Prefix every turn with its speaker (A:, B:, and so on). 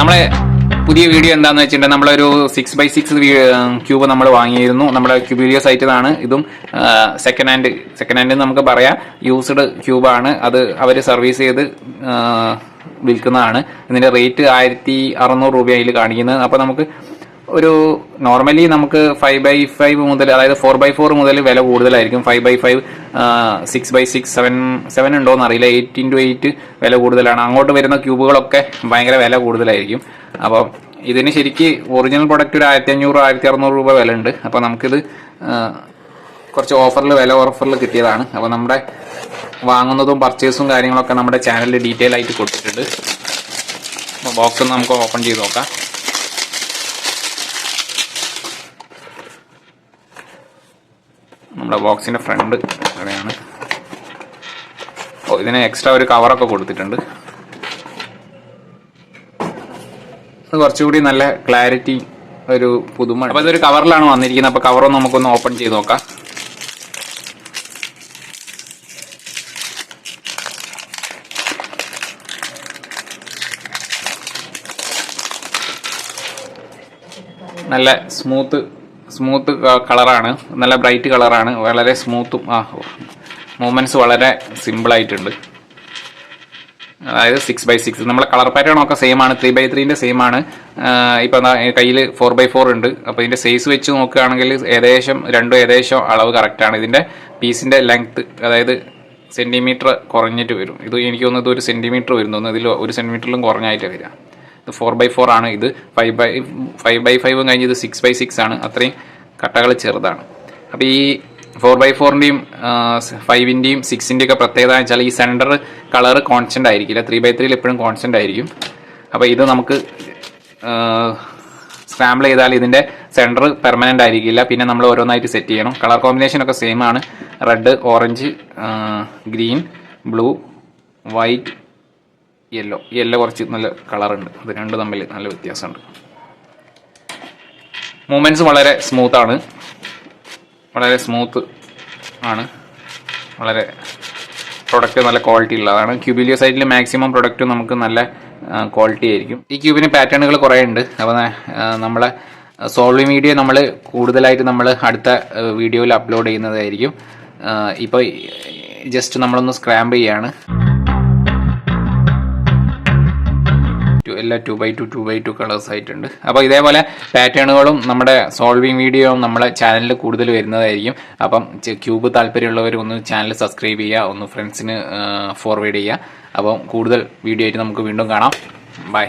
A: നമ്മളെ പുതിയ വീഡിയോ എന്താണെന്ന് വെച്ചിട്ടുണ്ടെങ്കിൽ നമ്മളൊരു സിക്സ് ബൈ സിക്സ് ക്യൂബ് നമ്മൾ വാങ്ങിയിരുന്നു. നമ്മുടെ ക്യൂബീരിയോ സൈറ്റിൽ നിന്നാണ് ഇതും സെക്കൻഡ് ഹാൻഡ് സെക്കൻഡ് ഹാൻഡ് നമുക്ക് പറയാം. യൂസ്ഡ് ക്യൂബാണ് അത് അവർ സർവീസ് ചെയ്ത് വിൽക്കുന്നതാണ്. ഇതിന്റെ റേറ്റ് ആയിരത്തി അറുന്നൂറ് രൂപ കാണിക്കുന്നത്. അപ്പോൾ നമുക്ക് ഒരു നോർമലി നമുക്ക് ഫൈവ് ബൈ ഫൈവ് മുതൽ അതായത് ഫോർ ബൈ ഫോർ മുതൽ വില കൂടുതലായിരിക്കും. Five by five six by six seven seven ഉണ്ടോന്ന് അറിയില്ല. എയ്റ്റ് ഇന്റു എയ്റ്റ് വില കൂടുതലാണ്. അങ്ങോട്ട് വരുന്ന ക്യൂബുകളൊക്കെ ഭയങ്കര വില കൂടുതലായിരിക്കും. അപ്പോൾ ഇതിന് ശരിക്ക് ഒറിജിനൽ പ്രൊഡക്റ്റ് ഒരു ആയിരത്തി അഞ്ഞൂറ് ആയിരത്തി അറുന്നൂറ് രൂപ വില ഉണ്ട്. അപ്പോൾ നമുക്കിത് കുറച്ച് ഓഫറിൽ വില ഓഫറിൽ കിട്ടിയതാണ്. അപ്പോൾ നമ്മുടെ വാങ്ങുന്നതും പർച്ചേസും കാര്യങ്ങളൊക്കെ നമ്മുടെ ചാനലിൽ ഡീറ്റെയിൽ ആയിട്ട് കൊടുത്തിട്ടുണ്ട്. അപ്പോൾ ബോക്സ് നമുക്ക് ഓപ്പൺ ചെയ്ത് നോക്കാം. നമ്മുടെ ബോക്സിന്റെ ഫ്രണ്ട് ഇവിടെയാണ് ഓ ഇതിന് എക്സ്ട്രാ ഒരു കവറൊക്കെ കൊടുത്തിട്ടുണ്ട്. അത് കുറച്ചുകൂടി നല്ല ക്ലാരിറ്റി ഒരു പുതുമ അപ്പോൾ ഇതൊരു കവറിലാണ് വന്നിരിക്കുന്നത്. അപ്പോൾ കവറൊന്ന് നമുക്കൊന്ന് ഓപ്പൺ ചെയ്ത് നോക്കാം. നല്ല സ്മൂത്ത് സ്മൂത്ത് കളറാണ് നല്ല ബ്രൈറ്റ് കളറാണ് വളരെ സ്മൂത്തും ആ മൂവ്മെന്റ്സ് വളരെ സിമ്പിളായിട്ടുണ്ട് അതായത് സിക്സ് ബൈ സിക്സ് നമ്മളെ കളർ പാറ്റേൺ ഒക്കെ സെയിം ആണ്. ത്രീ ബൈ ത്രീന്റെ സെയിം ആണ്. ഇപ്പം കയ്യിൽ ഫോർ ബൈ ഫോർ ഉണ്ട്. അപ്പോൾ ഇതിന്റെ സൈസ് വെച്ച് നോക്കുകയാണെങ്കിൽ ഏകദേശം രണ്ടും ഏകദേശം അളവ് കറക്റ്റാണ് ഇതിന്റെ പീസിന്റെ ലെങ്ത്ത് ലെങ്ത് അതായത് സെന്റിമീറ്റർ കുറഞ്ഞിട്ട് വരും. ഇത് എനിക്ക് തോന്നുന്നത് ഒരു സെന്റിമീറ്റർ വരും. തോന്നുന്നു ഇതിൽ ഒരു സെന്റിമീറ്ററിലും കുറഞ്ഞായിട്ട് വരിക ഇത് ഫോർ ബൈ ഫോർ ആണ്. ഇത് ഫൈവ് ബൈ ഫൈവ് ബൈ ഫൈവും കഴിഞ്ഞ് ഇത് സിക്സ് ബൈ സിക്സ് ആണ്. അത്രയും കട്ടകൾ ചെറുതാണ്. അപ്പോൾ ഈ ഫോർ ബൈ ഫോറിന്റെയും ഫൈവിന്റെയും സിക്സിന്റെ ഒക്കെ പ്രത്യേകത എന്ന് വെച്ചാൽ ഈ സെന്റർ കളർ കോൺസ്റ്റന്റ് ആയിരിക്കില്ല. ത്രീ ബൈ ത്രീയിൽ എപ്പോഴും കോൺസ്റ്റന്റ് ആയിരിക്കും. അപ്പോൾ ഇത് നമുക്ക് സ്ക്രാമ്പിൾ ചെയ്താൽ ഇതിന്റെ സെന്റർ പെർമനന്റ് ആയിരിക്കില്ല. പിന്നെ നമ്മൾ ഓരോന്നായിട്ട് സെറ്റ് ചെയ്യണം. കളർ കോമ്പിനേഷൻ ഒക്കെ സെയിം ആണ്. Red orange green blue white yellow yellow കുറച്ച് നല്ല കളറുണ്ട് അത് രണ്ട് തമ്മിൽ നല്ല വ്യത്യാസമുണ്ട്. മൂവ്മെന്റ്സ് വളരെ സ്മൂത്ത് ആണ്. വളരെ സ്മൂത്ത് ആണ്. വളരെ പ്രൊഡക്റ്റ് നല്ല ക്വാളിറ്റി ഉള്ളതാണ്. ക്യൂബിലിയോ സൈഡിൽ മാക്സിമം പ്രൊഡക്റ്റ് നമുക്ക് നല്ല ക്വാളിറ്റി ആയിരിക്കും. ഈ ക്യൂബിന് പാറ്റേണുകൾ കുറേ ഉണ്ട്. അപ്പോൾ നമ്മളെ സോളി വീഡിയോ നമ്മൾ കൂടുതലായിട്ട് നമ്മൾ അടുത്ത വീഡിയോയിൽ അപ്ലോഡ് ചെയ്യുന്നതായിരിക്കും. ഇപ്പോൾ ജസ്റ്റ് നമ്മളൊന്ന് സ്ക്രാമ്പ് ചെയ്യാണ്. എല്ലാ two by two two by two colours ആയിട്ടുണ്ട്. അപ്പോൾ ഇതേപോലെ പാറ്റേണുകളും നമ്മുടെ സോൾവിങ് വീഡിയോയും നമ്മുടെ ചാനലിൽ കൂടുതൽ വരുന്നതായിരിക്കും. അപ്പം ക്യൂബ് താല്പര്യമുള്ളവർ ഒന്ന് ചാനൽ സബ്സ്ക്രൈബ് ചെയ്യുക ഒന്ന് ഫ്രണ്ട്സിന് ഫോർവേഡ് ചെയ്യുക. അപ്പം കൂടുതൽ വീഡിയോ ആയിട്ട് നമുക്ക് വീണ്ടും കാണാം. ബൈ